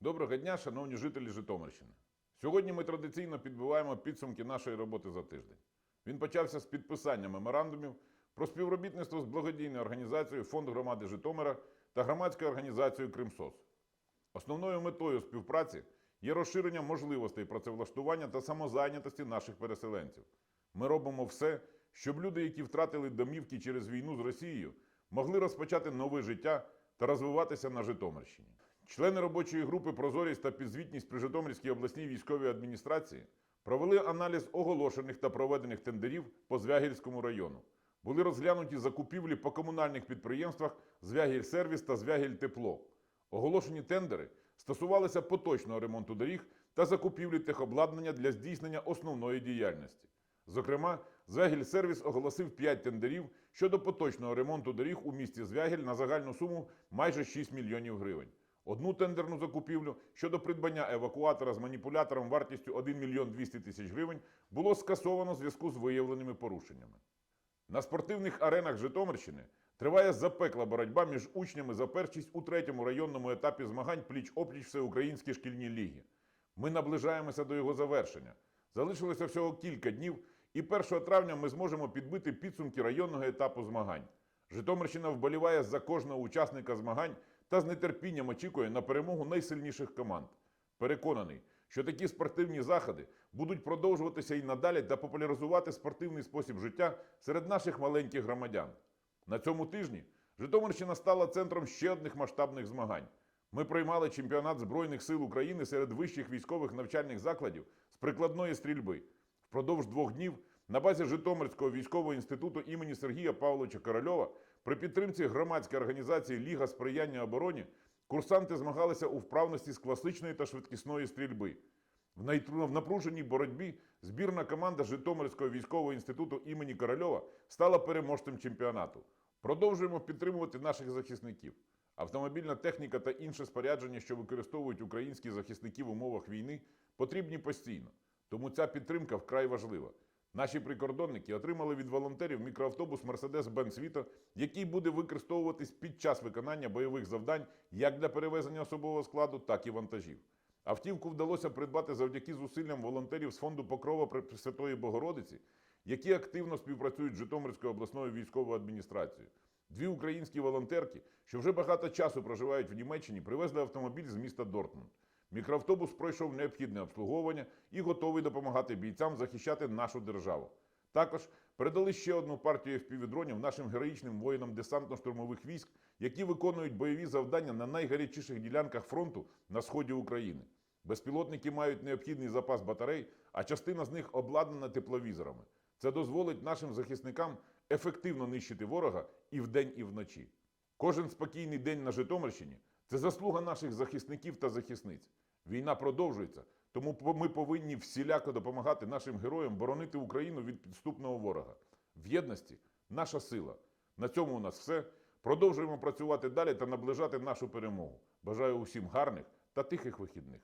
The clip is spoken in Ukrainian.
Доброго дня, шановні жителі Житомирщини. Сьогодні ми традиційно підбиваємо підсумки нашої роботи за тиждень. Він почався з підписання меморандумів про співробітництво з благодійною організацією Фонд громади Житомира та громадською організацією Кримсос. Основною метою співпраці є розширення можливостей працевлаштування та самозайнятості наших переселенців. Ми робимо все, щоб люди, які втратили домівки через війну з Росією, могли розпочати нове життя та розвиватися на Житомирщині. Члени робочої групи Прозорість та підзвітність при Житомирській обласній військовій адміністрації провели аналіз оголошених та проведених тендерів по Звягільському району. Були розглянуті закупівлі по комунальних підприємствах Звягіль-сервіс та Звягіль-тепло. Оголошені тендери стосувалися поточного ремонту доріг та закупівлі техобладнання для здійснення основної діяльності. Зокрема, Звягіль-сервіс оголосив 5 тендерів щодо поточного ремонту доріг у місті Звягіль на загальну суму майже 6 мільйонів гривень. Одну тендерну закупівлю щодо придбання евакуатора з маніпулятором вартістю 1 мільйон 200 тисяч гривень було скасовано в зв'язку з виявленими порушеннями. На спортивних аренах Житомирщини триває запекла боротьба між учнями за першість у третьому районному етапі змагань пліч-опліч всеукраїнські шкільні ліги. Ми наближаємося до його завершення. Залишилося всього кілька днів, і 1 травня ми зможемо підбити підсумки районного етапу змагань. Житомирщина вболіває за кожного учасника змагань та з нетерпінням очікує на перемогу найсильніших команд. Переконаний, що такі спортивні заходи будуть продовжуватися і надалі та популяризувати спортивний спосіб життя серед наших маленьких громадян. На цьому тижні Житомирщина стала центром ще одних масштабних змагань. Ми приймали чемпіонат Збройних сил України серед вищих військових навчальних закладів з прикладної стрільби. Впродовж двох днів на базі Житомирського військового інституту імені Сергія Павловича Корольова при підтримці громадської організації Ліга сприяння обороні курсанти змагалися у вправності з класичної та швидкісної стрільби. В напруженій боротьбі збірна команда Житомирського військового інституту імені Корольова стала переможцем чемпіонату. Продовжуємо підтримувати наших захисників. Автомобільна техніка та інше спорядження, що використовують українські захисники в умовах війни, потрібні постійно. Тому ця підтримка вкрай важлива. Наші прикордонники отримали від волонтерів мікроавтобус Mercedes-Benz Vito, який буде використовуватись під час виконання бойових завдань як для перевезення особового складу, так і вантажів. Автівку вдалося придбати завдяки зусиллям волонтерів з фонду Покрова Пресвятої Богородиці, які активно співпрацюють з Житомирською обласною військовою адміністрацією. Дві українські волонтерки, що вже багато часу проживають в Німеччині, привезли автомобіль з міста Дортмунд. Мікроавтобус пройшов необхідне обслуговування і готовий допомагати бійцям захищати нашу державу. Також передали ще одну партію FPV-дронів нашим героїчним воїнам десантно-штурмових військ, які виконують бойові завдання на найгарячіших ділянках фронту на сході України. Безпілотники мають необхідний запас батарей, а частина з них обладнана тепловізорами. Це дозволить нашим захисникам ефективно нищити ворога і вдень, і вночі. Кожен спокійний день на Житомирщині це заслуга наших захисників та захисниць. Війна продовжується, тому ми повинні всіляко допомагати нашим героям боронити Україну від підступного ворога. В єдності наша сила. На цьому у нас все. Продовжуємо працювати далі та наближати нашу перемогу. Бажаю усім гарних та тихих вихідних.